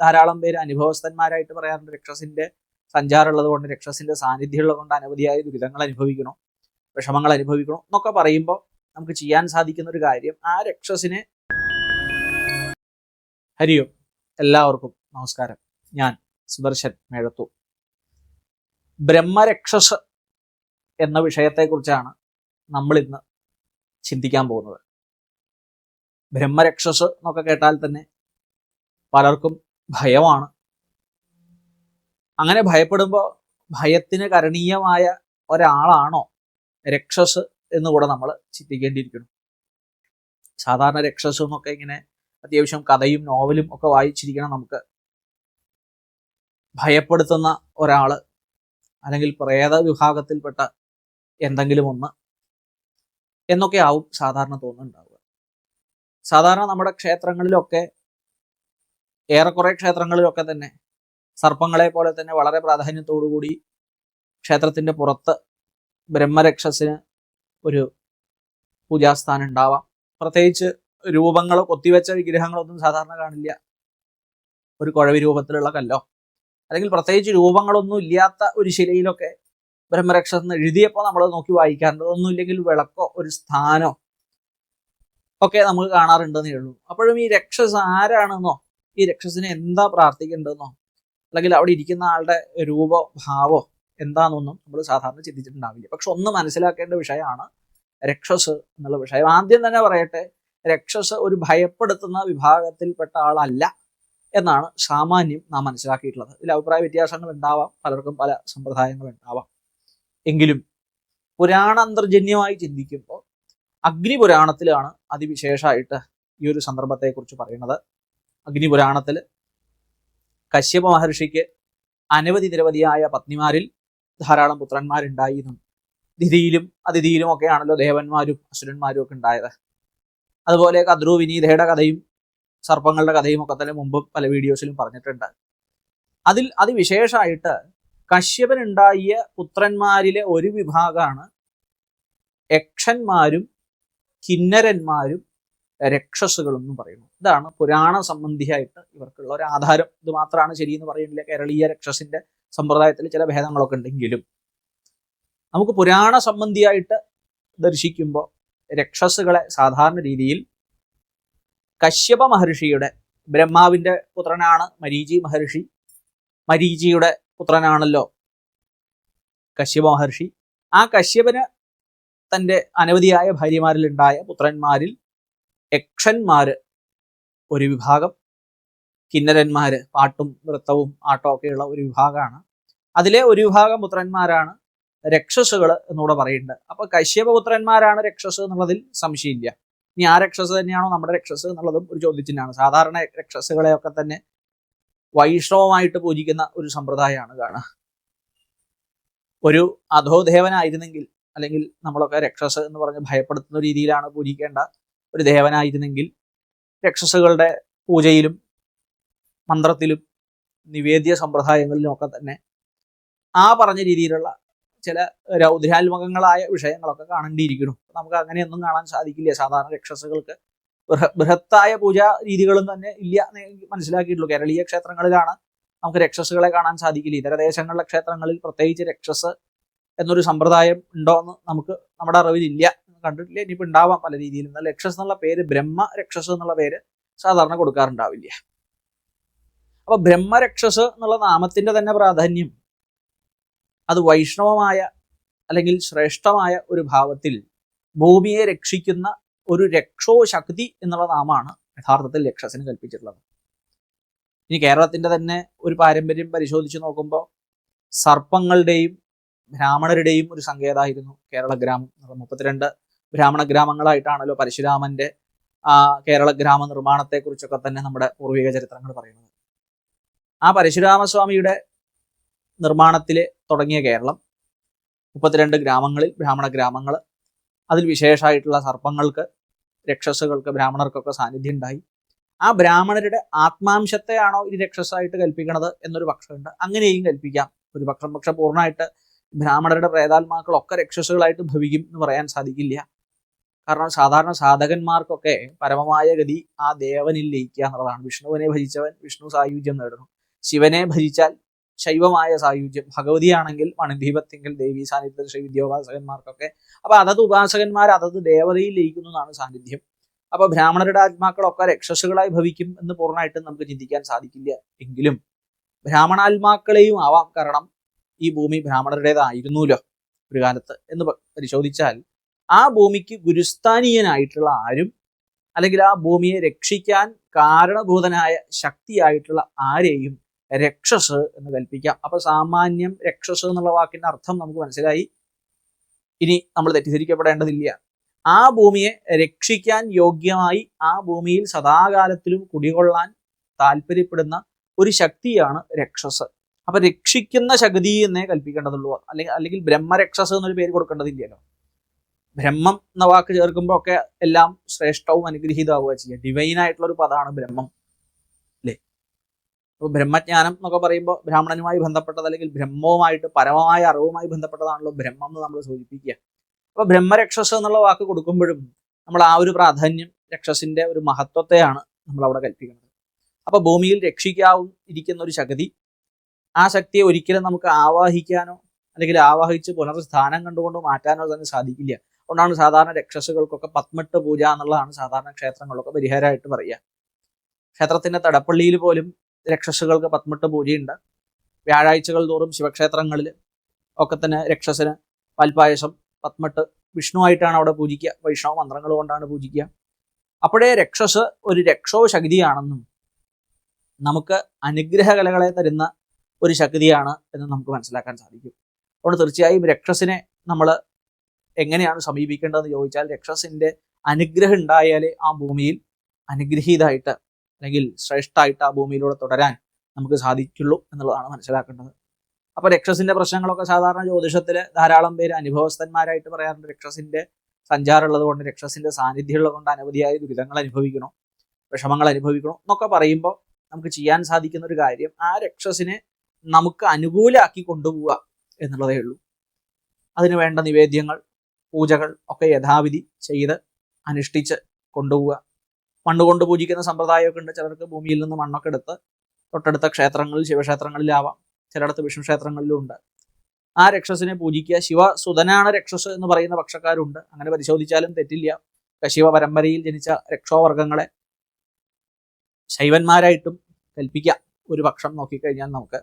ധാരാളം പേര് അനുഭവസ്ഥന്മാരായിട്ട് പറയാറുണ്ട്. രക്ഷസിന്റെ സഞ്ചാരമുള്ളത് കൊണ്ട് രക്ഷസിന്റെ സാന്നിധ്യമുള്ളത് കൊണ്ട് അനവധിയായ ദുരിതങ്ങൾ അനുഭവിക്കണം? വിഷമങ്ങൾ അനുഭവിക്കണം? എന്നൊക്കെ പറയുമ്പോൾ നമുക്ക് ചെയ്യാൻ സാധിക്കുന്ന ഒരു കാര്യം ആ രക്ഷസിനെ ഹരിയോ എല്ലാവർക്കും നമസ്കാരം. ഞാൻ സുദർശൻ മേഴത്തു ബ്രഹ്മരക്ഷസ് എന്ന വിഷയത്തെക്കുറിച്ചാണ് നമ്മൾ ഇന്ന് ചിന്തിക്കാൻ പോകുന്നത്. ബ്രഹ്മരക്ഷസ് എന്നൊക്കെ കേട്ടാൽ തന്നെ പലർക്കും ഭയമാണ്. അങ്ങനെ ഭയപ്പെടുമ്പോൾ ഭയത്തിന് കരണീയമായ ഒരാളാണോ രക്ഷസ് എന്ന് കൂടെ നമ്മൾ ചിന്തിക്കേണ്ടിയിരിക്കുന്നു. സാധാരണ രക്ഷസ് എന്നൊക്കെ ഇങ്ങനെ അത്യാവശ്യം കഥയും നോവലും ഒക്കെ വായിച്ചിരിക്കണം നമുക്ക്. ഭയപ്പെടുത്തുന്ന ഒരാൾ അല്ലെങ്കിൽ പ്രേത വിഭാഗത്തിൽപ്പെട്ട എന്തെങ്കിലും ഒന്ന് എന്നൊക്കെ ആവും സാധാരണ തോന്നുന്നുണ്ടാവുക. സാധാരണ നമ്മുടെ ക്ഷേത്രങ്ങളിലൊക്കെ ഏറെക്കുറെ ക്ഷേത്രങ്ങളിലൊക്കെ തന്നെ സർപ്പങ്ങളെ പോലെ തന്നെ വളരെ പ്രാധാന്യത്തോടുകൂടി ക്ഷേത്രത്തിന്റെ പുറത്ത് ബ്രഹ്മരക്ഷസിന് ഒരു പൂജാസ്ഥാനം ഉണ്ടാവാം. പ്രത്യേകിച്ച് രൂപങ്ങളോ കൊത്തിവെച്ച വിഗ്രഹങ്ങളൊന്നും സാധാരണ കാണില്ല. ഒരു കുഴവി രൂപത്തിലുള്ള കല്ലോ. അല്ലെങ്കിൽ പ്രത്യേകിച്ച് രൂപങ്ങളൊന്നും ഇല്ലാത്ത ഒരു ശിലയിലൊക്കെ ബ്രഹ്മരക്ഷസ് എന്ന് എഴുതിയപ്പോൾ നമ്മൾ നോക്കി വായിക്കാറുണ്ട്. ഒന്നും ഇല്ലെങ്കിൽ വിളക്കോ ഒരു സ്ഥാനോ ഒക്കെ നമുക്ക് കാണാറുണ്ടെന്നേ ഉള്ളൂ. അപ്പോഴും ഈ രക്ഷസ് ആരാണെന്നോ ഈ രക്ഷസിനെ എന്താ പ്രാർത്ഥിക്കേണ്ടതെന്നോ? അല്ലെങ്കിൽ അവിടെ ഇരിക്കുന്ന ആളുടെ രൂപോ ഭാവോ എന്താണെന്നൊന്നും നമ്മൾ സാധാരണ ചിന്തിച്ചിട്ടുണ്ടാവില്ല. പക്ഷെ ഒന്ന് മനസ്സിലാക്കേണ്ട വിഷയമാണ് രക്ഷസ് എന്നുള്ള വിഷയം. ആദ്യം തന്നെ പറയട്ടെ രക്ഷസ് ഒരു ഭയപ്പെടുത്തുന്ന വിഭാഗത്തിൽപ്പെട്ട ആളല്ല എന്നാണ് സാമാന്യം നാം മനസ്സിലാക്കിയിട്ടുള്ളത്. ഇതിൽ അഭിപ്രായ വ്യത്യാസങ്ങൾ ഉണ്ടാവാം പലർക്കും പല സമ്പ്രദായങ്ങൾ ഉണ്ടാവാം. എങ്കിലും പുരാണ പുരാണാന്തർജന്യമായി ചിന്തിക്കുമ്പോൾ അഗ്നിപുരാണത്തിലാണ് അതിവിശേഷമായിട്ട് ഈ ഒരു സന്ദർഭത്തെക്കുറിച്ച് പറയുന്നത്. അഗ്നിപുരാണത്തിൽ കശ്യപ മഹർഷിക്ക് അനവധി നിരവധിയായ പത്നിമാരിൽ ധാരാളം പുത്രന്മാരുണ്ടായി എന്നും ദിതിയിലും അതിഥിയിലും ഒക്കെയാണല്ലോ ദേവന്മാരും അസുരന്മാരും ഒക്കെ ഉണ്ടായത്. അതുപോലെ കദ്രു വിനീതയുടെ കഥയും സർപ്പങ്ങളുടെ കഥയും ഒക്കെ തന്നെ മുമ്പ് പല വീഡിയോസിലും പറഞ്ഞിട്ടുണ്ട്. അതിൽ അതിവിശേഷമായിട്ട് കശ്യപൻ ഉണ്ടായ പുത്രന്മാരിലെ ഒരു വിഭാഗമാണ് യക്ഷന്മാരും കിന്നരന്മാരും രക്ഷസുകളും എന്ന് പറയുന്നു. ഇതാണ് പുരാണ സംബന്ധിയായിട്ട് ഇവർക്കുള്ള ഒരു ആധാരം. ഇത് മാത്രമാണ് ശരിയെന്ന് പറയുന്നില്ല. കേരളീയ രക്ഷസിന്റെ സമ്പ്രദായത്തിൽ ചില ഭേദങ്ങളൊക്കെ ഉണ്ടെങ്കിലും. നമുക്ക് പുരാണ സംബന്ധിയായിട്ട് ദർശിക്കുമ്പോൾ രക്ഷസുകളെ സാധാരണ രീതിയിൽ കശ്യപ മഹർഷിയുടെ ബ്രഹ്മാവിന്റെ പുത്രനാണ് മരീചി മഹർഷി. മരീചിയുടെ പുത്രനാണല്ലോ കശ്യപ മഹർഷി. ആ കശ്യപന് തന്റെ അനവധിയായ ഭാര്യമാരിലുണ്ടായ പുത്രന്മാരിൽ യക്ഷന്മാര് ഒരു വിഭാഗം കിന്നരന്മാര് പാട്ടും നൃത്തവും ആട്ടവും ഒക്കെയുള്ള ഒരു വിഭാഗമാണ്. അതിലെ ഒരു വിഭാഗം പുത്രന്മാരാണ് രക്ഷസുകൾ എന്നൂടെ പറയുന്നുണ്ട്. അപ്പൊ കശ്യപപുത്രന്മാരാണ് രക്ഷസ് എന്നുള്ളതിൽ സംശയമില്ല. ഇനി ആ രക്ഷസ് തന്നെയാണോ നമ്മുടെ രക്ഷസ് എന്നുള്ളതും ഒരു ചോദ്യചിഹ്നമാണ്. സാധാരണ രക്ഷസുകളെയൊക്കെ തന്നെ വൈഷ്ണവമായിട്ട് പൂജിക്കുന്ന ഒരു സമ്പ്രദായമാണ് കാണുക ഒരു അധോദേവനായിരുന്നെങ്കിൽ അല്ലെങ്കിൽ നമ്മളൊക്കെ രക്ഷസ് എന്ന് പറഞ്ഞ് ഭയപ്പെടുത്തുന്ന രീതിയിലാണ് പൂജിക്കേണ്ട ഒരു ദേവനായിരുന്നെങ്കിൽ രക്ഷസുകളുടെ പൂജയിലും മന്ത്രത്തിലും നിവേദ്യ സമ്പ്രദായങ്ങളിലും ഒക്കെ തന്നെ ആ പറഞ്ഞ രീതിയിലുള്ള ചില രൗദ്രാത്മകങ്ങളായ വിഷയങ്ങളൊക്കെ കാണേണ്ടിയിരിക്കുന്നു. നമുക്ക് അങ്ങനെയൊന്നും കാണാൻ സാധിക്കില്ല. സാധാരണ രക്ഷസുകൾക്ക് ബൃഹത്തായ പൂജാ രീതികളും തന്നെ ഇല്ല മനസ്സിലാക്കിയിട്ടുള്ളൂ. കേരളീയ ക്ഷേത്രങ്ങളിലാണ് നമുക്ക് രക്ഷസുകളെ കാണാൻ സാധിക്കില്ല. ഇതര ദേശങ്ങളിലെ ക്ഷേത്രങ്ങളിൽ പ്രത്യേകിച്ച് രക്ഷസ് എന്നൊരു സമ്പ്രദായം ഉണ്ടോ എന്ന് നമുക്ക് നമ്മുടെ അറിവിലില്ല കണ്ടിട്ടില്ല. ഇനിയിപ്പോൾ ഉണ്ടാവാം പല രീതിയിലും. എന്നാൽ രക്ഷസ് എന്നുള്ള പേര് ബ്രഹ്മ രക്ഷസ് എന്നുള്ള പേര് സാധാരണ കൊടുക്കാറുണ്ടാവില്ല. അപ്പൊ ബ്രഹ്മരക്ഷസ് എന്നുള്ള നാമത്തിന്റെ തന്നെ പ്രാധാന്യം അത് വൈഷ്ണവമായ അല്ലെങ്കിൽ ശ്രേഷ്ഠമായ ഒരു ഭാവത്തിൽ ഭൂമിയെ രക്ഷിക്കുന്ന ഒരു രക്ഷോ ശക്തി എന്നുള്ള നാമാണ് യഥാർത്ഥത്തിൽ രക്ഷസിന് കൽപ്പിച്ചിട്ടുള്ളത്. ഇനി കേരളത്തിന്റെ തന്നെ ഒരു പാരമ്പര്യം പരിശോധിച്ച് നോക്കുമ്പോൾ സർപ്പങ്ങളുടെയും ബ്രാഹ്മണരുടെയും ഒരു സങ്കേതമായിരുന്നു കേരള ഗ്രാമം മുപ്പത്തിരണ്ട് ബ്രാഹ്മണ ഗ്രാമങ്ങളായിട്ടാണല്ലോ പരശുരാമന്റെ ആ കേരള ഗ്രാമ നിർമ്മാണത്തെക്കുറിച്ചൊക്കെ തന്നെ നമ്മുടെ പൂർവിക ചരിത്രങ്ങൾ പറയുന്നത്. ആ പരശുരാമസ്വാമിയുടെ നിർമ്മാണത്തിൽ തുടങ്ങിയ കേരളം മുപ്പത്തിരണ്ട് ഗ്രാമങ്ങളിൽ ബ്രാഹ്മണ ഗ്രാമങ്ങൾ അതിൽ വിശേഷമായിട്ടുള്ള സർപ്പങ്ങൾക്ക് രക്ഷസുകൾക്ക് ബ്രാഹ്മണർക്കൊക്കെ സാന്നിധ്യം ഉണ്ടായി. ആ ബ്രാഹ്മണരുടെ ആത്മാംശത്തെയാണോ ഇനി രക്ഷസായിട്ട് കൽപ്പിക്കണത് എന്നൊരു പക്ഷമുണ്ട്. അങ്ങനെയും കൽപ്പിക്കാം. ഒരു പക്ഷം പക്ഷെ പൂർണമായിട്ട് ബ്രാഹ്മണരുടെ പ്രേതാത്മാക്കളൊക്കെ രക്ഷസുകളായിട്ട് ഭവിക്കും എന്ന് പറയാൻ സാധിക്കില്ല. കാരണം സാധാരണ സാധകന്മാർക്കൊക്കെ പരമമായ ഗതി ആ ദേവനിൽ ലയിക്കുക എന്നുള്ളതാണ്. വിഷ്ണുവിനെ ഭജിച്ചവൻ വിഷ്ണു സായുജ്യം നേടുന്നു. ശിവനെ ഭജിച്ചാൽ ശൈവമായ സായുജ്യം. ഭഗവതിയാണെങ്കിൽ മണിദീപത്തിങ്കിൽ ദേവി സാന്നിധ്യം ശ്രീ വിദ്യോപാസകന്മാർക്കൊക്കെ അപ്പൊ അതത് ഉപാസകന്മാർ അതത് ദേവതയിൽ ലയിക്കുന്നു എന്നാണ് സാന്നിധ്യം. അപ്പൊ ബ്രാഹ്മണരുടെ ആത്മാക്കളൊക്കെ രക്ഷസുകളായി ഭവിക്കും എന്ന് പൂർണമായിട്ടും നമുക്ക് ചിന്തിക്കാൻ സാധിക്കില്ല എങ്കിലും ബ്രാഹ്മണാത്മാക്കളെയും ആവാം. കാരണം ഈ ഭൂമി ബ്രാഹ്മണരുടേതായിരുന്നല്ലോ ഒരു കാലത്ത് എന്ന് പരിശോധിച്ചാൽ ആ ഭൂമിക്ക് ഗുരുസ്ഥാനീയനായിട്ടുള്ള ആരും അല്ലെങ്കിൽ ആ ഭൂമിയെ രക്ഷിക്കാൻ കാരണഭൂതനായ ശക്തിയായിട്ടുള്ള ആരെയും രക്ഷസ് എന്ന് കൽപ്പിക്കാം. അപ്പൊ സാമാന്യം രക്ഷസ് എന്നുള്ള വാക്കിന്റെ അർത്ഥം നമുക്ക് മനസ്സിലായി. ഇനി നമ്മൾ തെറ്റിദ്ധരിക്കപ്പെടേണ്ടതില്ല. ആ ഭൂമിയെ രക്ഷിക്കാൻ യോഗ്യമായി ആ ഭൂമിയിൽ സദാകാലത്തിലും കുടികൊള്ളാൻ താല്പര്യപ്പെടുന്ന ഒരു ശക്തിയാണ് രക്ഷസ്. അപ്പൊ രക്ഷിക്കുന്ന ശക്തി എന്നേ കൽപ്പിക്കേണ്ടതുള്ളൂ. അല്ലെങ്കിൽ അല്ലെങ്കിൽ ബ്രഹ്മരക്ഷസ് എന്നൊരു പേര് കൊടുക്കേണ്ടതില്ലല്ലോ. ബ്രഹ്മം എന്ന വാക്ക് ചേർക്കുമ്പോൾ ഒക്കെ എല്ലാം ശ്രേഷ്ഠവും അനുഗ്രഹീതമാവുക ചെയ്യുക. ഡിവൈൻ ആയിട്ടുള്ള ഒരു പദമാണ് ബ്രഹ്മം. അല്ലേ? അപ്പൊ ബ്രഹ്മജ്ഞാനം എന്നൊക്കെ പറയുമ്പോൾ ബ്രാഹ്മണനുമായി ബന്ധപ്പെട്ടത് അല്ലെങ്കിൽ ബ്രഹ്മവുമായിട്ട് പരമമായ അറിവുമായി ബന്ധപ്പെട്ടതാണല്ലോ ബ്രഹ്മം എന്ന് നമ്മൾ സൂചിപ്പിക്കുക. അപ്പൊ ബ്രഹ്മരക്ഷസ് എന്നുള്ള വാക്ക് കൊടുക്കുമ്പോഴും നമ്മൾ ആ ഒരു പ്രാധാന്യം രക്ഷസിന്റെ ഒരു മഹത്വത്തെയാണ് നമ്മൾ അവിടെ കൽപ്പിക്കുന്നത്. അപ്പൊ ഭൂമിയിൽ രക്ഷിക്കാവും ഇരിക്കുന്ന ഒരു ശക്തി ആ ശക്തിയെ ഒരിക്കലും നമുക്ക് ആവാഹിക്കാനോ അല്ലെങ്കിൽ ആവാഹിച്ച് പുനർസ്ഥാനം കണ്ടുകൊണ്ടോ മാറ്റാനോ തന്നെ സാധിക്കില്ല. അതുകൊണ്ടാണ് സാധാരണ രക്ഷസുകൾക്കൊക്കെ പത്മട്ട് പൂജ എന്നുള്ളതാണ് സാധാരണ ക്ഷേത്രങ്ങളൊക്കെ പരിഹാരമായിട്ട് പറയുക. ക്ഷേത്രത്തിന്റെ തടപ്പള്ളിയിൽ പോലും രക്ഷസുകൾക്ക് പത്മട്ട് പൂജയുണ്ട്. വ്യാഴാഴ്ചകൾ തോറും ശിവക്ഷേത്രങ്ങളിൽ ഒക്കെ തന്നെ രക്ഷസിന് പാൽപ്പായസം പത്മട്ട് വിഷ്ണുവായിട്ടാണ് അവിടെ പൂജിക്കുക. വൈഷ്ണവ മന്ത്രങ്ങൾ കൊണ്ടാണ് പൂജിക്കുക. അപ്പോഴേ രക്ഷസ് ഒരു രക്ഷോ ശക്തിയാണെന്നും നമുക്ക് അനുഗ്രഹ കലകളെ തരുന്ന ഒരു ശക്തിയാണ് എന്ന് നമുക്ക് മനസ്സിലാക്കാൻ സാധിക്കും. അതുകൊണ്ട് തീർച്ചയായും രക്ഷസിനെ നമ്മൾ എങ്ങനെയാണ് സമീപിക്കേണ്ടതെന്ന് ചോദിച്ചാൽ രക്ഷസിന്റെ അനുഗ്രഹം ഉണ്ടായാലേ ആ ഭൂമിയിൽ അനുഗ്രഹീതായിട്ട് അല്ലെങ്കിൽ ശ്രേഷ്ഠായിട്ട് ആ ഭൂമിയിലൂടെ തുടരാൻ നമുക്ക് സാധിക്കുള്ളൂ എന്നുള്ളതാണ് മനസ്സിലാക്കേണ്ടത്. അപ്പൊ രക്ഷസിന്റെ പ്രശ്നങ്ങളൊക്കെ സാധാരണ ജ്യോതിഷത്തിൽ ധാരാളം പേര് അനുഭവസ്ഥന്മാരായിട്ട് പറയാറുണ്ട്. രക്ഷസിന്റെ സഞ്ചാരം ഉള്ളത് കൊണ്ട് രക്ഷസിന്റെ സാന്നിധ്യമുള്ളത് കൊണ്ട് അനവധിയായ ദുരിതങ്ങൾ അനുഭവിക്കണം വിഷമങ്ങൾ അനുഭവിക്കണം എന്നൊക്കെ പറയുമ്പോൾ നമുക്ക് ചെയ്യാൻ സാധിക്കുന്ന ഒരു കാര്യം ആ രക്ഷസിനെ നമുക്ക് അനുകൂലമാക്കി കൊണ്ടുപോവുക എന്നുള്ളതേ ഉള്ളൂ. അതിനു വേണ്ട നിവേദ്യങ്ങൾ പൂജകൾ ഒക്കെ യഥാവിധി ചെയ്ത് അനുഷ്ഠിച്ച് കൊണ്ടുപോവുക. മണ്ണ് കൊണ്ട് പൂജിക്കുന്ന സമ്പ്രദായമൊക്കെ ഉണ്ട്. ചിലർക്ക് ഭൂമിയിൽ നിന്ന് മണ്ണൊക്കെ എടുത്ത് തൊട്ടടുത്ത ക്ഷേത്രങ്ങളിൽ ശിവക്ഷേത്രങ്ങളിലാവാം. ചിലയിടത്ത് വിഷ്ണു ക്ഷേത്രങ്ങളിലും ഉണ്ട്. ആ രക്ഷസിനെ പൂജിക്കുക. ശിവ സുതനാണ് രക്ഷസ് എന്ന് പറയുന്ന പക്ഷക്കാരുണ്ട്. അങ്ങനെ പരിശോധിച്ചാലും തെറ്റില്ല. ശിവ പരമ്പരയിൽ ജനിച്ച രക്ഷോവർഗങ്ങളെ ശൈവന്മാരായിട്ടും കൽപ്പിക്കാം ഒരു പക്ഷം നോക്കിക്കഴിഞ്ഞാൽ നമുക്ക്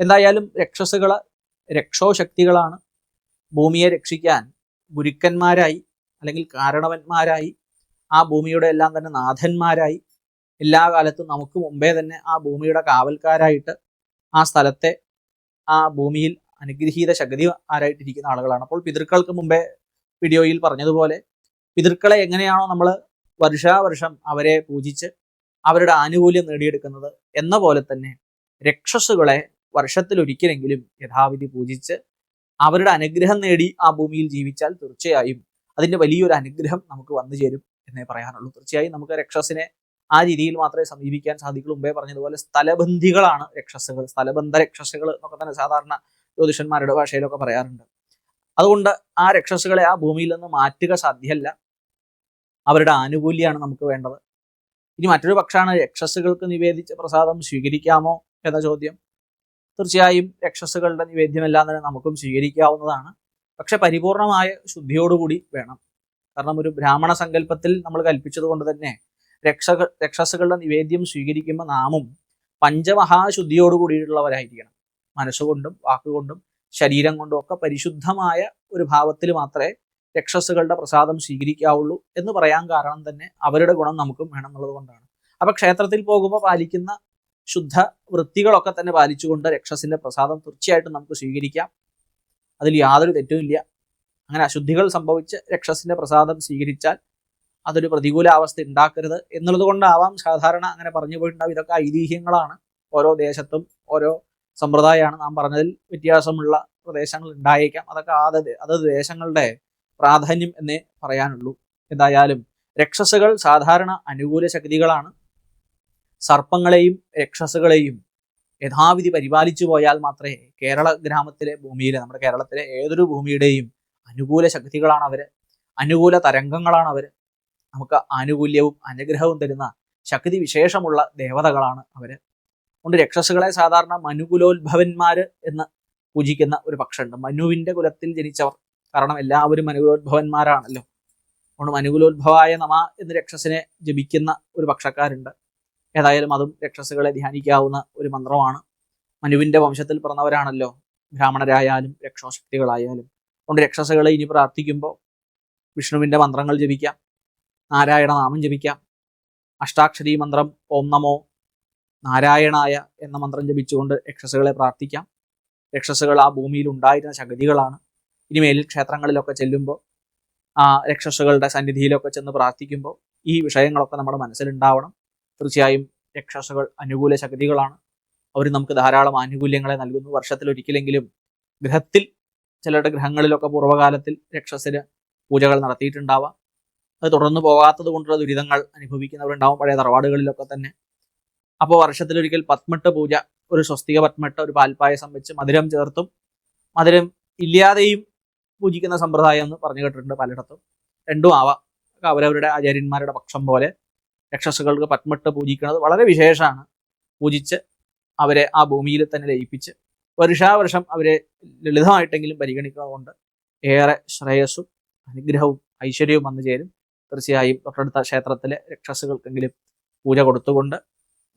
എന്തായാലും രക്ഷസുകൾ രക്ഷോശക്തികളാണ് ഭൂമിയെ രക്ഷിക്കാൻ ഗുരുക്കന്മാരായി അല്ലെങ്കിൽ കാരണവന്മാരായി ആ ഭൂമിയുടെ എല്ലാം തന്നെ നാഥന്മാരായി എല്ലാ കാലത്തും നമുക്ക് മുമ്പേ തന്നെ ആ ഭൂമിയുടെ കാവൽക്കാരായിട്ട് ആ സ്ഥലത്തെ ആ ഭൂമിയിൽ അനുഗ്രഹീത ശക്തി ആരായിട്ടിരിക്കുന്ന ആളുകളാണ്. അപ്പോൾ പിതൃക്കൾക്ക് മുമ്പേ വീഡിയോയിൽ പറഞ്ഞതുപോലെ പിതൃക്കളെ എങ്ങനെയാണോ നമ്മൾ വർഷാവർഷം അവരെ പൂജിച്ച് അവരുടെ ആനുകൂല്യം നേടിയെടുക്കുന്നത് എന്ന പോലെ തന്നെ രക്ഷസുകളെ വർഷത്തിലൊരിക്കലെങ്കിലും യഥാവിധി പൂജിച്ച് അവരുടെ അനുഗ്രഹം നേടി ആ ഭൂമിയിൽ ജീവിച്ചാൽ തീർച്ചയായും അതിന്റെ വലിയൊരു അനുഗ്രഹം നമുക്ക് വന്നു ചേരും എന്നേ പറയാനുള്ളൂ. തീർച്ചയായും നമുക്ക് രക്ഷസിനെ ആ രീതിയിൽ മാത്രമേ സമീപിക്കാൻ സാധിക്കുള്ളൂ മുമ്പേ പറഞ്ഞതുപോലെ സ്ഥലബന്ധികളാണ് രക്ഷസുകൾ. സ്ഥലബന്ധ രക്ഷസുകൾ എന്നൊക്കെ തന്നെ സാധാരണ ജ്യോതിഷന്മാരുടെ ഭാഷയിലൊക്കെ പറയാറുണ്ട്. അതുകൊണ്ട് ആ രക്ഷസുകളെ ആ ഭൂമിയിൽ നിന്ന് മാറ്റുക സാധ്യമല്ല. അവരുടെ ആനുകൂല്യമാണ് നമുക്ക് വേണ്ടത്. ഇനി മറ്റൊരു പക്ഷമാണ് രക്ഷസുകൾക്ക് നിവേദിച്ച പ്രസാദം സ്വീകരിക്കാമോ എന്ന ചോദ്യം. തീർച്ചയായും രക്ഷസുകളുടെ നിവേദ്യമെല്ലാം തന്നെ നമുക്കും സ്വീകരിക്കാവുന്നതാണ്. പക്ഷെ പരിപൂർണമായ ശുദ്ധിയോടുകൂടി വേണം. കാരണം ഒരു ബ്രാഹ്മണ സങ്കല്പത്തിൽ നമ്മൾ കൽപ്പിച്ചത് കൊണ്ട് തന്നെ രക്ഷ രക്ഷസുകളുടെ നിവേദ്യം സ്വീകരിക്കുമ്പോൾ നാമും പഞ്ചമഹാശുദ്ധിയോട് കൂടിയിട്ടുള്ളവരായിരിക്കണം മനസ്സുകൊണ്ടും വാക്കുകൊണ്ടും ശരീരം കൊണ്ടും ഒക്കെ പരിശുദ്ധമായ ഒരു ഭാവത്തിൽ മാത്രമേ രക്ഷസുകളുടെ പ്രസാദം സ്വീകരിക്കാവുള്ളൂ എന്ന് പറയാൻ കാരണം തന്നെ അവരുടെ ഗുണം നമുക്കും വേണം എന്നുള്ളത് കൊണ്ടാണ്. അപ്പൊ ക്ഷേത്രത്തിൽ പോകുമ്പോൾ പാലിക്കുന്ന ശുദ്ധ വൃത്തികളൊക്കെ തന്നെ പാലിച്ചുകൊണ്ട് രക്ഷസിന്റെ പ്രസാദം തീർച്ചയായിട്ടും നമുക്ക് സ്വീകരിക്കാം. അതിൽ യാതൊരു തെറ്റുമില്ല അങ്ങനെ അശുദ്ധികൾ സംഭവിച്ച് രക്ഷസിന്റെ പ്രസാദം സ്വീകരിച്ചാൽ അതൊരു പ്രതികൂല അവസ്ഥ ഉണ്ടാക്കരുത് എന്നുള്ളത് കൊണ്ടാവാം സാധാരണ അങ്ങനെ പറഞ്ഞു പോയിട്ടുണ്ടാവും. ഇതൊക്കെ ഐതിഹ്യങ്ങളാണ്. ഓരോ ദേശത്തും ഓരോ സമ്പ്രദായമാണ് നാം പറഞ്ഞതിൽ വ്യത്യാസമുള്ള പ്രദേശങ്ങൾ ഉണ്ടായേക്കാം. അതൊക്കെ അതത് അതത് ദേശങ്ങളുടെ പ്രാധാന്യം എന്നേ പറയാനുള്ളൂ. എന്തായാലും രക്ഷസുകൾ സാധാരണ അനുകൂല ശക്തികളാണ്. സർപ്പങ്ങളെയും രക്ഷസുകളെയും യഥാവിധി പരിപാലിച്ചു പോയാൽ മാത്രമേ കേരള ഗ്രാമത്തിലെ ഭൂമിയിലെ നമ്മുടെ കേരളത്തിലെ ഏതൊരു ഭൂമിയുടെയും അനുകൂല ശക്തികളാണ് അവർ അനുകൂല തരംഗങ്ങളാണ് അവർ നമുക്ക് ആനുകൂല്യവും അനുഗ്രഹവും തരുന്ന ശക്തി വിശേഷമുള്ള ദേവതകളാണ് അവർ അതുകൊണ്ട് രക്ഷസുകളെ സാധാരണ മനുകുലോത്ഭവന്മാർ എന്ന് പൂജിക്കുന്ന ഒരു പക്ഷമുണ്ട് മനുവിന്റെ കുലത്തിൽ ജനിച്ചവർ. കാരണം എല്ലാവരും മനുകുലോത്ഭവന്മാരാണല്ലോ. അതുകൊണ്ട് മനുകുലോത്ഭവായ നമ എന്ന് രക്ഷസിനെ ജപിക്കുന്ന ഒരു പക്ഷക്കാരുണ്ട്. ഏതായാലും അതും രക്ഷസുകളെ ധ്യാനിക്കാവുന്ന ഒരു മന്ത്രമാണ്. മനുവിന്റെ വംശത്തിൽ പിറന്നവരാണല്ലോ ബ്രാഹ്മണരായാലും രക്ഷോശക്തികളായാലും. അതുകൊണ്ട് രക്ഷസുകളെ ഇനി പ്രാർത്ഥിക്കുമ്പോൾ വിഷ്ണുവിന്റെ മന്ത്രങ്ങൾ ജപിക്കാം. നാരായണ നാമം ജപിക്കാം. അഷ്ടാക്ഷരി മന്ത്രം ഓം നമോ നാരായണായ എന്ന മന്ത്രം ജപിച്ചുകൊണ്ട് രക്ഷസുകളെ പ്രാർത്ഥിക്കാം. രക്ഷസുകൾ ആ ഭൂമിയിൽ ഉണ്ടായിരുന്ന ശക്തികളാണ്. ഇനിമേലിൽ ക്ഷേത്രങ്ങളിലൊക്കെ ചെല്ലുമ്പോൾ ആ രക്ഷസുകളുടെ സന്നിധിയിലൊക്കെ ചെന്ന് പ്രാർത്ഥിക്കുമ്പോൾ ഈ വിഷയങ്ങളൊക്കെ നമ്മുടെ മനസ്സിലുണ്ടാവണം. തീർച്ചയായും രക്ഷസുകൾ അനുകൂല ശക്തികളാണ്. അവർ നമുക്ക് ധാരാളം ആനുകൂല്യങ്ങളെ നൽകുന്നു. വർഷത്തിൽ ഒരിക്കലെങ്കിലും ഗ്രഹത്തിൽ ചിലരുടെ ഗ്രഹങ്ങളിലൊക്കെ പൂർവകാലത്തിൽ രക്ഷസിന് പൂജകൾ നടത്തിയിട്ടുണ്ടാവാം. അത് തുടർന്ന് പോകാത്തത് കൊണ്ടുള്ള ദുരിതങ്ങൾ അനുഭവിക്കുന്നവരുണ്ടാവും. പഴയ തറവാടുകളിലൊക്കെ തന്നെ. അപ്പോൾ വർഷത്തിലൊരിക്കൽ പത്മട്ട് പൂജ ഒരു സ്വസ്തിക പത്മട്ട് ഒരു പാൽപ്പായസം വെച്ച് മധുരം ചേർത്തും മധുരം ഇല്ലാതെയും പൂജിക്കുന്ന സമ്പ്രദായം എന്ന് പറഞ്ഞു കേട്ടിട്ടുണ്ട് പലയിടത്തും. രണ്ടും ആവാം. അവരവരുടെ ആചാര്യന്മാരുടെ പക്ഷം പോലെ. രക്ഷസുകൾക്ക് പത്മട്ട് പൂജിക്കുന്നത് വളരെ വിശേഷമാണ്. പൂജിച്ച് അവരെ ആ ഭൂമിയിൽ തന്നെ ലയിപ്പിച്ച് വർഷാവർഷം അവരെ ലളിതമായിട്ടെങ്കിലും പരിഗണിക്കുന്നതുകൊണ്ട് ഏറെ ശ്രേയസ്സും അനുഗ്രഹവും ഐശ്വര്യവും വന്നു ചേരും. തീർച്ചയായും തൊട്ടടുത്ത ക്ഷേത്രത്തിലെ രക്ഷസുകൾക്കെങ്കിലും പൂജ കൊടുത്തുകൊണ്ട്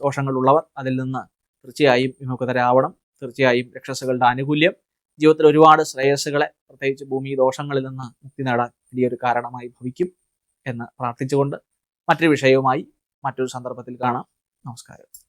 ദോഷങ്ങളുള്ളവർ അതിൽ നിന്ന് തീർച്ചയായും വിമുക്തരാവണം. തീർച്ചയായും രക്ഷസുകളുടെ ആനുകൂല്യം ജീവിതത്തിൽ ഒരുപാട് ശ്രേയസ്സുകളെ പ്രത്യേകിച്ച് ഭൂമി ദോഷങ്ങളിൽ നിന്ന് മുക്തി നേടാൻ വലിയൊരു കാരണമായി ഭവിക്കും എന്ന് പ്രാർത്ഥിച്ചുകൊണ്ട് മറ്റൊരു വിഷയവുമായി മറ്റൊരു സന്ദർഭത്തിൽ കാണാം. നമസ്കാരം.